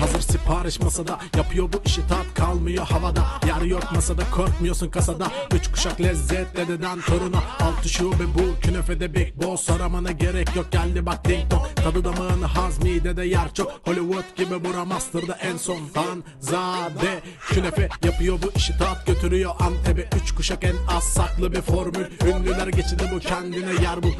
Hazır sipariş masada. Yapıyor bu işi tat kalmıyor havada. Yer yok masada korkmuyorsun kasada. Üç kuşak lezzet dededen toruna. Altı şube bu künefede big boss Aramana gerek yok. Geldi bak ding dong. Tadı damağını hazmide de yer çok. Hollywood gibi bura master'da en son Hanzade Künefe yapıyor bu işi tat götürüyor Antep'e. Üç kuşak en az saklı bir formül. Ünlüler geçidi bu kendine yer bul